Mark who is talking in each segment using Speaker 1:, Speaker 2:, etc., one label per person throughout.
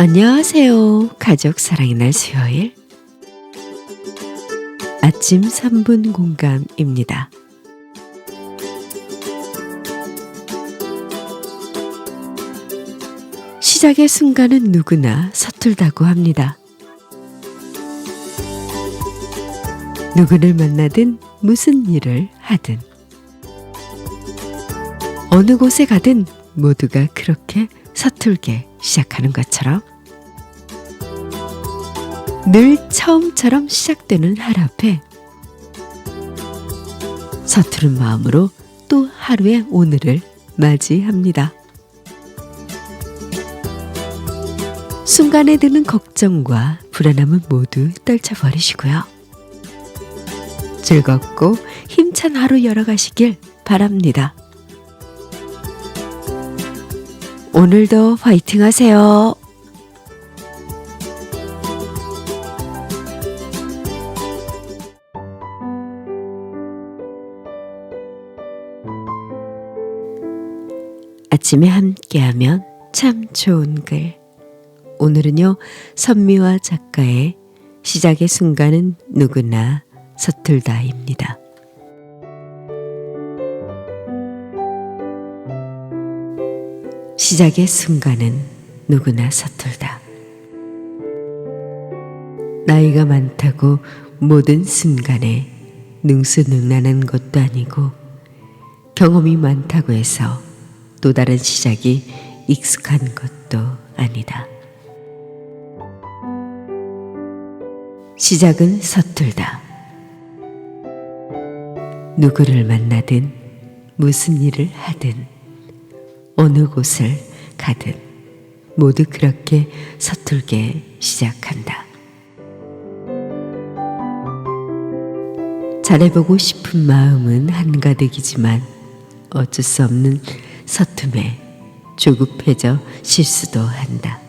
Speaker 1: 안녕하세요. 가족 사랑의 날 수요일 아침 3분 공감입니다. 시작의 순간은 누구나 서툴다고 합니다. 누구를 만나든 무슨 일을 하든 어느 곳에 가든 모두가 그렇게 서툴게 시작하는 것처럼 늘 처음처럼 시작되는 하루 앞에 서투른 마음으로 또 하루의 오늘을 맞이합니다. 순간에 드는 걱정과 불안함은 모두 떨쳐버리시고요. 즐겁고 힘찬 하루 열어가시길 바랍니다. 오늘도 화이팅 하세요. 아침에 함께하면 참 좋은 글. 오늘은요, 선미화 작가의 시작의 순간은 누구나 서툴다입니다. 시작의 순간은 누구나 서툴다. 나이가 많다고 모든 순간에 능수능란한 것도 아니고 경험이 많다고 해서 또 다른 시작이 익숙한 것도 아니다. 시작은 서툴다. 누구를 만나든 무슨 일을 하든 어느 곳을 가든 모두 그렇게 서툴게 시작한다. 잘해보고 싶은 마음은 한가득이지만 어쩔 수 없는 서툼에 조급해져 실수도 한다.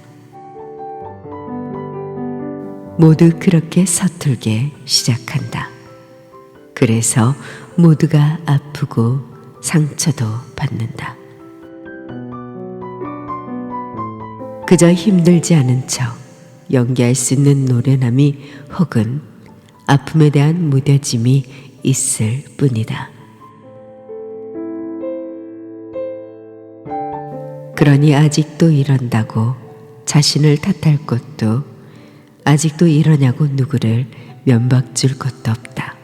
Speaker 1: 모두 그렇게 서툴게 시작한다. 그래서 모두가 아프고 상처도 받는다. 그저 힘들지 않은 척 연기할 수 있는 노련함이 혹은 아픔에 대한 무뎌짐이 있을 뿐이다. 그러니 아직도 이런다고 자신을 탓할 것도 아직도 이러냐고 누구를 면박줄 것도 없다.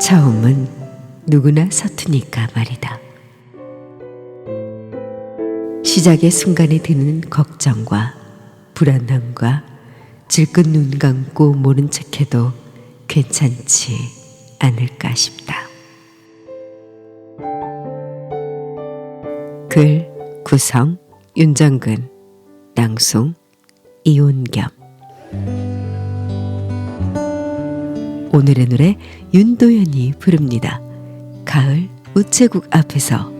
Speaker 1: 처음은 누구나 서투니까 말이다. 시작의 순간에 드는 걱정과 불안함과 질끈 눈 감고 모른 척해도 괜찮지 않을까 싶다. 글 구성 윤정근 낭송 이온겸 오늘의 노래 윤도현이 부릅니다. 가을 우체국 앞에서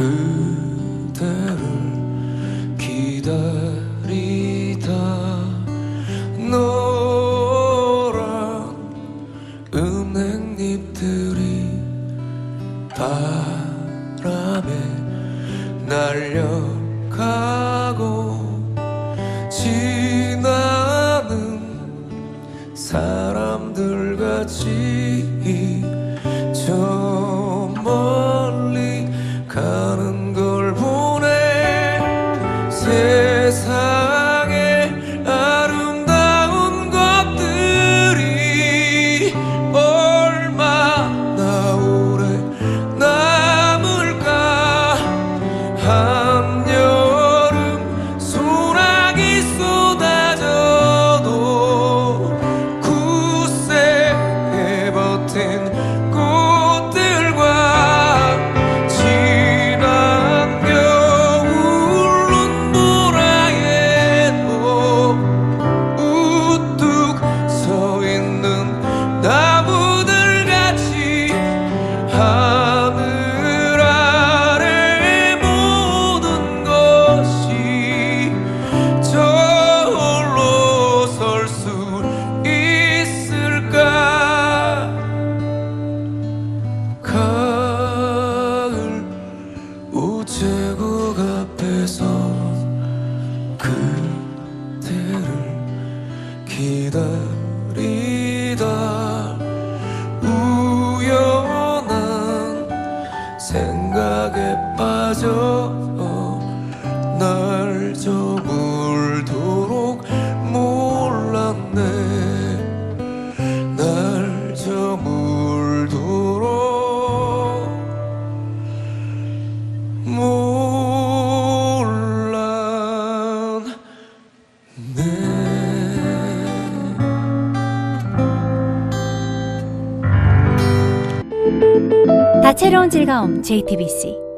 Speaker 2: 그 가는 걸 보네 생각에 빠져 날 저물도록 몰랐네. 날 저물도록 몰랐네
Speaker 3: 다채로운 즐거움 JTBC